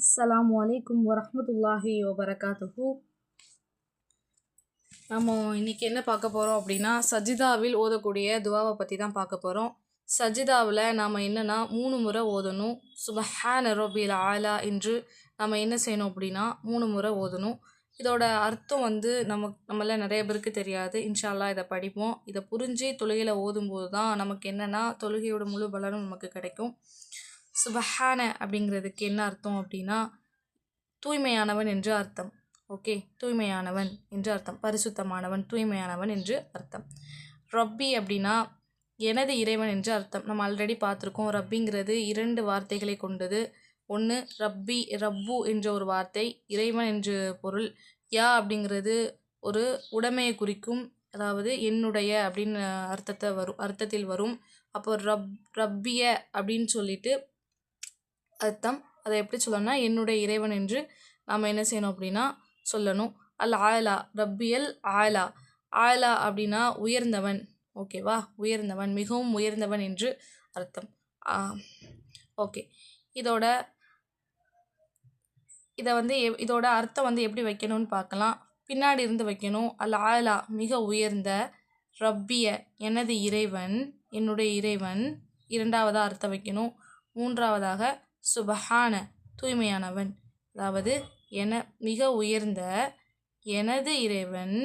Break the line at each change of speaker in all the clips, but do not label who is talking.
அஸ்லாம் அலைக்கும் வரமத்துல்லாஹி வபரகாத்துஹு. நம்ம இன்னைக்கு என்ன பார்க்க போகிறோம் அப்படின்னா சஜிதாவில் ஓதக்கூடிய துவாவை பற்றி தான் பார்க்க போகிறோம் சஜிதாவில் நாம் என்னென்னா மூணு முறை ஓதணும். சுபஹான ரபில் ஆலா என்று நம்ம என்ன செய்யணும் அப்படின்னா மூணு முறை ஓதணும். இதோட அர்த்தம் வந்து நமக்கு நம்மள நிறைய பேருக்கு தெரியாது. இன்ஷால்லா இதை படிப்போம். இதை புரிஞ்சு தொழுகையில் ஓதும்போது தான் நமக்கு என்னென்னா தொழுகையோட முழு பலனும் நமக்கு கிடைக்கும். சுபஹான அப்படிங்கிறதுக்கு என்ன அர்த்தம் அப்படின்னா தூய்மையானவன் என்று அர்த்தம். ஓகே? தூய்மையானவன் என்று அர்த்தம். பரிசுத்தமானவன் தூய்மையானவன் என்று அர்த்தம். ரப்பி அப்படின்னா எனது இறைவன் என்று அர்த்தம். நம்ம ஆல்ரெடி பார்த்துருக்கோம். ரப்பிங்கிறது இரண்டு வார்த்தைகளை கொண்டது. ஒன்று ரப்பி ரப்பு என்ற ஒரு வார்த்தை இறைவன் என்று பொருள். யா அப்படிங்கிறது ஒரு உடைமையை குறிக்கும் அதாவது என்னுடைய அப்படின்னு அர்த்தத்தை வரும் அர்த்தத்தில் வரும். அப்போ ரப் ரப்பிய அப்படின்னு சொல்லிட்டு அர்த்தம். அதை எப்படி சொல்லணும்னா என்னுடைய இறைவன் என்று நாம் என்ன செய்யணும் அப்படின்னா சொல்லணும். அல் ஆயலா ரப்பியல் ஆயலா. ஆயலா அப்படின்னா உயர்ந்தவன். ஓகேவா? உயர்ந்தவன் மிகவும் உயர்ந்தவன் என்று அர்த்தம். ஓகே. இதோட இதை வந்து எ இதோட அர்த்தம் வந்து எப்படி வைக்கணும்னு பார்க்கலாம். பின்னாடி இருந்து வைக்கணும். அல் ஆயலா மிக உயர்ந்த ரப்பிய எனது இறைவன் என்னுடைய இறைவன். இரண்டாவதாக அர்த்தம் வைக்கணும். மூன்றாவதாக சுபஹான தூய்மையானவன். அதாவது என மிக உயர்ந்த எனது இறைவன்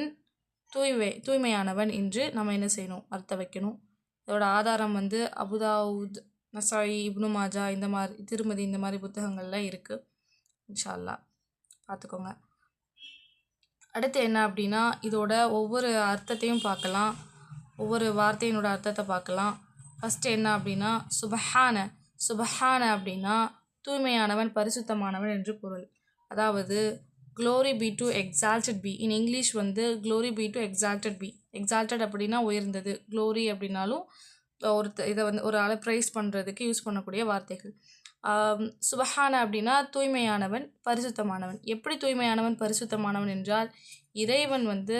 தூய்மை தூய்மையானவன் என்று நம்ம என்ன செய்யணும்? அர்த்தம் வைக்கணும். இதோட ஆதாரம் வந்து அபுதாவுத் நசாயி இப்னு மாஜா இந்த மாதிரி திருமதி இந்த மாதிரி புத்தகங்கள்லாம் இருக்குது இன்ஷால்லா பார்த்துக்கோங்க அடுத்து என்ன அப்படின்னா இதோட ஒவ்வொரு அர்த்தத்தையும் பார்க்கலாம் ஒவ்வொரு வார்த்தையினோட அர்த்தத்தை பார்க்கலாம் ஃபஸ்ட்டு என்ன அப்படின்னா சுபஹான சுபஹான அப்படின்னா தூய்மையானவன் பரிசுத்தமானவன் என்று பொருள். அதாவது glory be to exalted be in English வந்து glory be to exalted be exalted அப்படின்னா உயர்ந்தது. க்ளோரி அப்படின்னாலும் ஒருத்த இதை வந்து ஒரு ஆளை ப்ரைஸ் பண்ணுறதுக்கு யூஸ் பண்ணக்கூடிய வார்த்தைகள். சுபஹான அப்படின்னா தூய்மையானவன் பரிசுத்தமானவன். எப்படி தூய்மையானவன் பரிசுத்தமானவன் என்றால் இறைவன் வந்து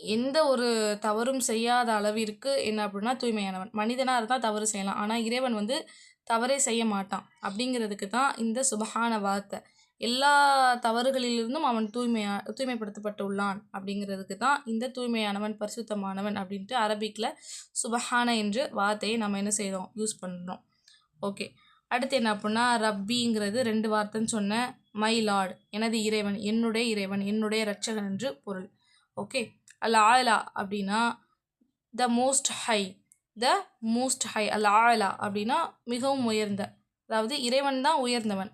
எந்த ஒரு தவறும் செய்யாத அளவிற்கு என்ன அப்படின்னா தூய்மையானவன். மனிதனாக இருந்தால் தவறு செய்யலாம். ஆனால் இறைவன் வந்து தவறே செய்ய மாட்டான். அப்படிங்கிறதுக்கு தான் இந்த சுபகான வார்த்தை. எல்லா தவறுகளிலிருந்தும் அவன் தூய்மையா தூய்மைப்படுத்தப்பட்டு உள்ளான் அப்படிங்கிறதுக்கு தான் இந்த தூய்மையானவன் பரிசுத்தமானவன் அப்படின்ட்டு அரபிக்கில் சுபஹான என்று வார்த்தையை நம்ம என்ன செய்கிறோம் யூஸ் பண்ணுறோம் ஓகே. அடுத்து என்ன அப்படின்னா ரப்பிங்கிறது ரெண்டு வார்த்தைன்னு சொன்ன மை லார்ட் எனது இறைவன் என்னுடைய இறைவன் என்னுடைய ரட்சகன் என்று பொருள். ஓகே. அல் ஆலா அப்படின்னா the most high the most high அல் ஆலா அப்படின்னா மிகவும் உயர்ந்த அதாவது இறைவன் தான் உயர்ந்தவன்.